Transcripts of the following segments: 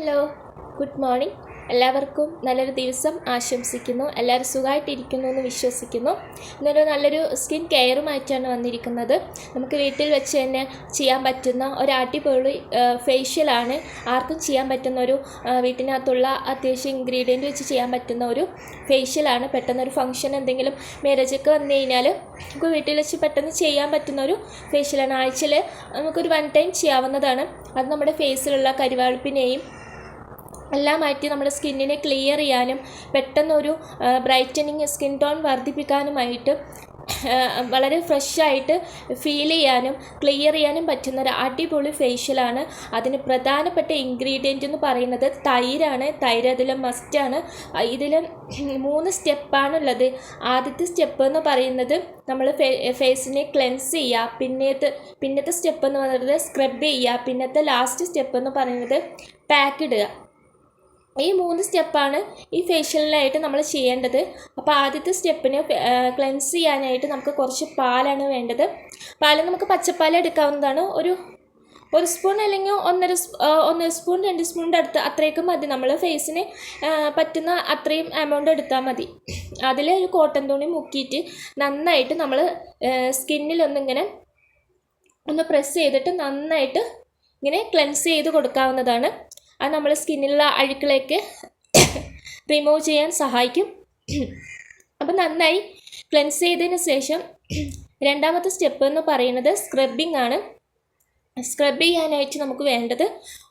Hello good morning എല്ലാവർക്കും നല്ലൊരു ദിവസം ആശംസിക്കുന്നു. എല്ലാവരും സുഖമായിട്ടിരിക്കുന്നു എന്ന് വിശ്വസിക്കുന്നു. ഇന്നൊരു നല്ലൊരു സ്കിൻ കെയറുമായിട്ടാണ് വന്നിരിക്കുന്നത്. നമുക്ക് വീട്ടിൽ വെച്ച് തന്നെ ചെയ്യാൻ പറ്റുന്ന ഒരു അടിപൊളി ഫേഷ്യലാണ് ആർക്കും ചെയ്യാൻ പറ്റുന്ന ഒരു വീട്ടിനകത്തുള്ള അത്യാവശ്യം ഇൻഗ്രീഡിയന്റ് വെച്ച് ചെയ്യാൻ പറ്റുന്ന ഒരു ഫേഷ്യലാണ് പെട്ടെന്നൊരു ഫംഗ്ഷൻ എന്തെങ്കിലും മാരേജ് ഒക്കെ വന്നു കഴിഞ്ഞാൽ നമുക്ക് വീട്ടിൽ വെച്ച് പെട്ടെന്ന് ചെയ്യാൻ പറ്റുന്ന ഒരു ഫേഷ്യലാണ് ആഴ്ചയിൽ നമുക്കൊരു വൺ ടൈം ചെയ്യാവുന്നതാണ്. അത് നമ്മുടെ ഫേസിലുള്ള കരിവാളിപ്പിനെയും എല്ലാം മാറ്റി നമ്മുടെ സ്കിന്നിനെ ക്ലിയർ ചെയ്യാനും പെട്ടെന്നൊരു ബ്രൈറ്റനിങ് സ്കിൻ ടോൺ വർദ്ധിപ്പിക്കാനുമായിട്ട് വളരെ ഫ്രഷായിട്ട് ഫീൽ ചെയ്യാനും ക്ലിയർ ചെയ്യാനും പറ്റുന്ന ഒരു അടിപൊളി ഫേഷ്യലാണ് അതിന് പ്രധാനപ്പെട്ട ഇൻഗ്രീഡിയന്റ് എന്ന് പറയുന്നത് തൈരാണ്. തൈര് അതിൽ മസ്റ്റാണ് ഇതിൽ മൂന്ന് സ്റ്റെപ്പാണുള്ളത് ആദ്യത്തെ സ്റ്റെപ്പ് എന്ന് പറയുന്നത് നമ്മൾ ഫേസിനെ ക്ലെൻസ് ചെയ്യുക. പിന്നത്തെ പിന്നത്തെ സ്റ്റെപ്പ് എന്ന് പറയുന്നത് സ്ക്രബ് ചെയ്യുക. പിന്നത്തെ ലാസ്റ്റ് സ്റ്റെപ്പ് എന്ന് പറയുന്നത് പാക്ക് ഇടുക. ഈ മൂന്ന് സ്റ്റെപ്പാണ് ഈ ഫേഷ്യലിനായിട്ട് നമ്മൾ ചെയ്യേണ്ടത്. അപ്പോൾ ആദ്യത്തെ സ്റ്റെപ്പിന് ക്ലെൻസ് ചെയ്യാനായിട്ട് നമുക്ക് കുറച്ച് പാലാണ് വേണ്ടത്. പാൽ നമുക്ക് പച്ചപ്പാൽ എടുക്കാവുന്നതാണ്. ഒരു ഒരു സ്പൂൺ അല്ലെങ്കിൽ ഒന്നര ഒന്നര സ്പൂൺ രണ്ട് സ്പൂണിന്റെ അടുത്ത് അത്രയൊക്കെ മതി. നമ്മൾ ഫേസിന് പറ്റുന്ന അത്രയും എമൗണ്ട് എടുത്താൽ മതി. അതിൽ ഒരു കോട്ടൺ തുണി മുക്കിയിട്ട് നന്നായിട്ട് നമ്മൾ സ്കിന്നിലൊന്നിങ്ങനെ ഒന്ന് പ്രസ് ചെയ്തിട്ട് നന്നായിട്ട് ഇങ്ങനെ ക്ലെൻസ് ചെയ്ത് കൊടുക്കാവുന്നതാണ്. അത് നമ്മൾ സ്കിന്നിലുള്ള അഴുക്കളൊക്കെ റിമൂവ് ചെയ്യാൻ സഹായിക്കും അപ്പം നന്നായി ക്ലെൻസ് ചെയ്തതിന് ശേഷം രണ്ടാമത്തെ സ്റ്റെപ്പ് എന്ന് പറയുന്നത് സ്ക്രബിംഗ് ആണ് സ്ക്രബ് ചെയ്യാനായിട്ട് നമുക്ക് വേണ്ടത്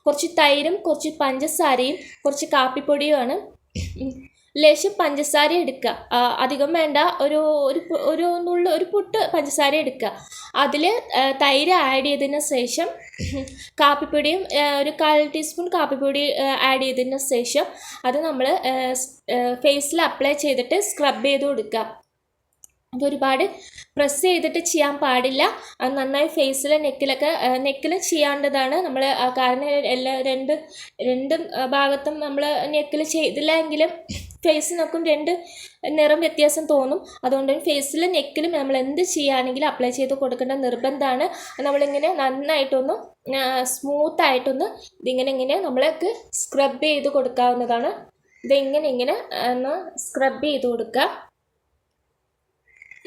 കുറച്ച് തൈരും കുറച്ച് പഞ്ചസാരയും കുറച്ച് കാപ്പിപ്പൊടിയുമാണ്. ലേശം പഞ്ചസാര എടുക്കുക. അധികം വേണ്ട. ഒരു ഒരു ഒരു നുള്ള ഒരു പുട്ട് പഞ്ചസാര എടുക്കുക. അതിൽ തൈര് ആഡ് ചെയ്തതിന് ശേഷം കാപ്പിപ്പൊടിയും ഒരു കാൽ ടീസ്പൂൺ കാപ്പിപ്പൊടി ആഡ് ചെയ്തതിന് ശേഷം അത് നമ്മൾ ഫേസിൽ അപ്ലൈ ചെയ്തിട്ട് സ്ക്രബ് ചെയ്ത് കൊടുക്കുക. അതൊരുപാട് പ്രസ് ചെയ്തിട്ട് ചെയ്യാൻ പാടില്ല. അത് നന്നായി ഫേസിലെ നെക്കിലൊക്കെ നെക്കിലും ചെയ്യേണ്ടതാണ് നമ്മൾ കാരണം എല്ലാ രണ്ട് രണ്ടും ഭാഗത്തും നമ്മൾ നെക്കിൽ ചെയ്തില്ല എങ്കിലും ഫേസിനൊക്കും രണ്ട് നിറം വ്യത്യാസം തോന്നും. അതുകൊണ്ട് ഫേസിലും നെക്കിലും നമ്മൾ എന്ത് ചെയ്യുകയാണെങ്കിലും അപ്ലൈ ചെയ്ത് കൊടുക്കേണ്ട നിർബന്ധമാണ്. നമ്മളിങ്ങനെ നന്നായിട്ടൊന്ന് സ്മൂത്തായിട്ടൊന്ന് ഇതിങ്ങനെ ഇങ്ങനെ നമ്മൾക്ക് സ്ക്രബ് ചെയ്ത് കൊടുക്കാവുന്നതാണ്. ഇതിങ്ങനെ ഇങ്ങനെ ഒന്ന് സ്ക്രബ് ചെയ്ത് കൊടുക്കുക.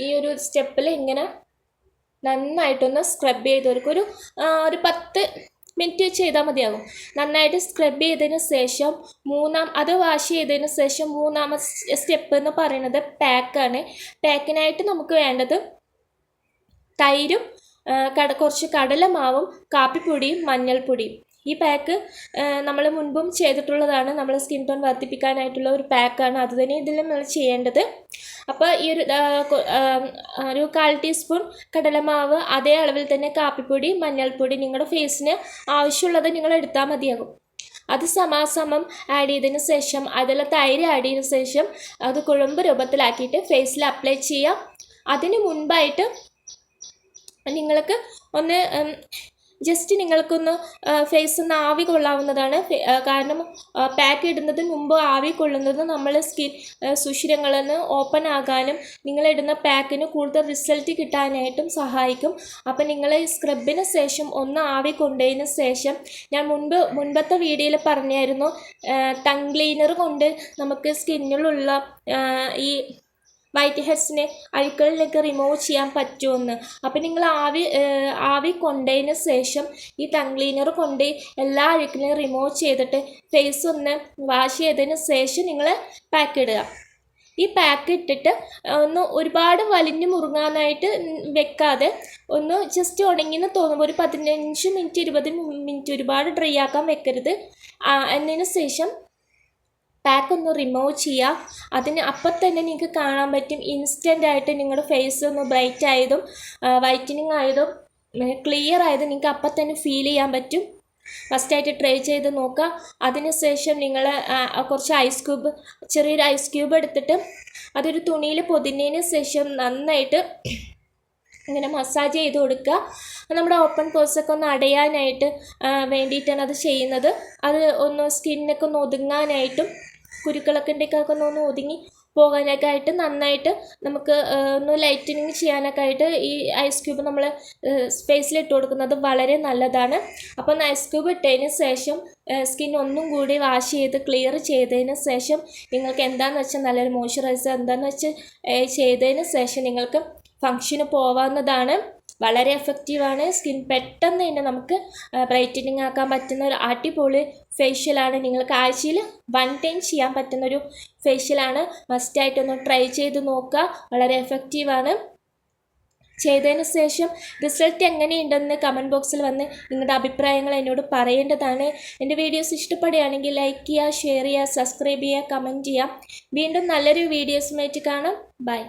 ഈ ഒരു സ്റ്റെപ്പിൽ ഇങ്ങനെ നന്നായിട്ടൊന്ന് സ്ക്രബ് ചെയ്ത് കൊടുക്കുക. ഒരു ഒരു പത്ത് മിനിറ്റ് ചെയ്താൽ മതിയാകും. നന്നായിട്ട് സ്ക്രബ് ചെയ്തതിന് ശേഷം മൂന്നാം അത് വാഷ് ചെയ്തതിന് ശേഷം മൂന്നാമത്തെ സ്റ്റെപ്പ് എന്ന് പറയുന്നത് പാക്കാണ് പാക്കിനായിട്ട് നമുക്ക് വേണ്ടത് തൈരും കട കുറച്ച് കടലമാവും കാപ്പിപ്പൊടിയും മഞ്ഞൾപ്പൊടിയും. ഈ പാക്ക് നമ്മൾ മുൻപും ചെയ്തിട്ടുള്ളതാണ്. നമ്മൾ സ്കിൻ ടോൺ വർദ്ധിപ്പിക്കാനായിട്ടുള്ള ഒരു പാക്കാണ് അത് തന്നെ ഇതിൽ നമ്മൾ ചെയ്യേണ്ടത്. അപ്പോൾ ഈ ഒരു ഒരു കാൽ ടീസ്പൂൺ കടലമാവ് അതേ അളവിൽ തന്നെ കാപ്പിപ്പൊടി മഞ്ഞൾപ്പൊടി നിങ്ങളുടെ ഫേസിന് ആവശ്യമുള്ളത് നിങ്ങൾ എടുത്താൽ മതിയാകും. അത് സമാസമം ആഡ് ചെയ്തതിന് ശേഷം അതിൽ തൈര് ആഡ് ചെയ്തതിന് ശേഷം അത് കുഴമ്പ് രൂപത്തിലാക്കിയിട്ട് ഫേസിൽ അപ്ലൈ ചെയ്യാം അതിന് മുൻപായിട്ട് നിങ്ങൾക്ക് ഒന്ന് ജസ്റ്റ് നിങ്ങൾക്കൊന്ന് ഫേസ് ഒന്ന് ആവി കൊള്ളാവുന്നതാണ്. കാരണം പാക്ക് ഇടുന്നതിന് മുമ്പ് ആവി കൊള്ളുന്നത് നമ്മൾ സ്കിൻ സുഷിരങ്ങളെന്ന് ഓപ്പൺ ആകാനും നിങ്ങളിടുന്ന പാക്കിന് കൂടുതൽ റിസൾട്ട് കിട്ടാനായിട്ടും സഹായിക്കും. അപ്പം നിങ്ങൾ ഈ സ്ക്രബിന് ശേഷം ഒന്ന് ആവി കൊണ്ടതിന് ശേഷം ഞാൻ മുൻപ് മുൻപത്തെ വീഡിയോയിൽ പറഞ്ഞായിരുന്നു ടങ് ക്ലീനർ കൊണ്ട് നമുക്ക് സ്കിന്നിലുള്ള ഈ വൈറ്റ് ഹെഡ്സിനെ അഴുക്കളിലൊക്കെ റിമൂവ് ചെയ്യാൻ പറ്റുമെന്ന്. അപ്പം നിങ്ങൾ ആവി ആവി കൊണ്ടതിന് ശേഷം ഈ ടങ് ക്ലീനർ കൊണ്ട് എല്ലാ അഴുക്കിനെയും റിമൂവ് ചെയ്തിട്ട് ഫേസ് ഒന്ന് വാഷ് ചെയ്തതിന് ശേഷം നിങ്ങൾ പാക്ക് ഇടുക. ഈ പാക്ക് ഇട്ടിട്ട് ഒന്ന് ഒരുപാട് വലിഞ്ഞു മുറുങ്ങാനായിട്ട് വെക്കാതെ ഒന്ന് ജസ്റ്റ് ഉണങ്ങിന്ന് തോന്നുമ്പോൾ ഒരു പതിനഞ്ച് മിനിറ്റ് ഇരുപത് മിനിറ്റ് ഒരുപാട് ഡ്രൈ ആക്കാൻ വെക്കരുത്. എന്നതിന് ശേഷം പാക്ക് ഒന്ന് റിമൂവ് ചെയ്യുക. അതിന് അപ്പം തന്നെ നിങ്ങൾക്ക് കാണാൻ പറ്റും. ഇൻസ്റ്റന്റ് ആയിട്ട് നിങ്ങളുടെ ഫേസ് ഒന്ന് ബ്രൈറ്റ് ആയതും വൈറ്റനിങ് ആയതും ക്ലിയർ ആയതും നിങ്ങൾക്ക് അപ്പം തന്നെ ഫീൽ ചെയ്യാൻ പറ്റും. ഫസ്റ്റായിട്ട് ട്രൈ ചെയ്ത് നോക്കുക. അതിനുശേഷം നിങ്ങൾ കുറച്ച് ഐസ് ക്യൂബ് ചെറിയൊരു ഐസ് ക്യൂബ് എടുത്തിട്ട് അതൊരു തുണിയിൽ പൊതിഞ്ഞതിന് ശേഷം നന്നായിട്ട് ഇങ്ങനെ മസാജ് ചെയ്ത് കൊടുക്കുക. നമ്മുടെ ഓപ്പൺ പോസൊക്കെ ഒന്ന് അടയാനായിട്ട് വേണ്ടിയിട്ടാണ് അത് ചെയ്യുന്നത്. അത് ഒന്ന് സ്കിന്നൊക്കെ ഒന്ന് ഒതുങ്ങാനായിട്ടും കുരുക്കളൊക്കെ ഉണ്ടെങ്കിൽ ഒന്ന് ഒതുങ്ങി പോകാനൊക്കെ ആയിട്ട് നന്നായിട്ട് നമുക്ക് ഒന്ന് ലൈറ്റനിങ് ചെയ്യാനൊക്കെ ആയിട്ട് ഈ ഐസ് ക്യൂബ് നമ്മൾ സ്പേസിൽ ഇട്ട് കൊടുക്കുന്നത് വളരെ നല്ലതാണ്. അപ്പം ഐസ് ക്യൂബ് ഇട്ടതിന് ശേഷം സ്കിൻ ഒന്നും കൂടി വാഷ് ചെയ്ത് ക്ലിയർ ചെയ്തതിന് ശേഷം നിങ്ങൾക്ക് എന്താണെന്ന് വെച്ചാൽ നല്ലൊരു മോയ്സ്ചറൈസർ എന്താണെന്ന് വെച്ചാൽ ചെയ്തതിന് ശേഷം നിങ്ങൾക്ക് ഫങ്ഷന് പോകാവുന്നതാണ് വളരെ എഫക്റ്റീവാണ് സ്കിൻ പെട്ടെന്ന് തന്നെ നമുക്ക് ബ്രൈറ്റനിങ് ആക്കാൻ പറ്റുന്ന ഒരു അടിപൊളി ഫേഷ്യലാണ് നിങ്ങൾക്ക് ആഴ്ചയിൽ വൺ ടൈം ചെയ്യാൻ പറ്റുന്നൊരു ഫേഷ്യലാണ് മസ്റ്റായിട്ടൊന്ന് ട്രൈ ചെയ്ത് നോക്കുക. വളരെ എഫക്റ്റീവാണ് ചെയ്തതിന് ശേഷം റിസൾട്ട് എങ്ങനെയുണ്ടെന്ന് കമന്റ് ബോക്സിൽ വന്ന് നിങ്ങളുടെ അഭിപ്രായങ്ങൾ എന്നോട് പറയേണ്ടതാണ്. എന്റെ വീഡിയോസ് ഇഷ്ടപ്പെടുകയാണെങ്കിൽ ലൈക്ക് ചെയ്യുക ഷെയർ ചെയ്യുക സബ്സ്ക്രൈബ് ചെയ്യുക കമന്റ് ചെയ്യുക. വീണ്ടും നല്ലൊരു വീഡിയോസുമായിട്ട് കാണാം. ബൈ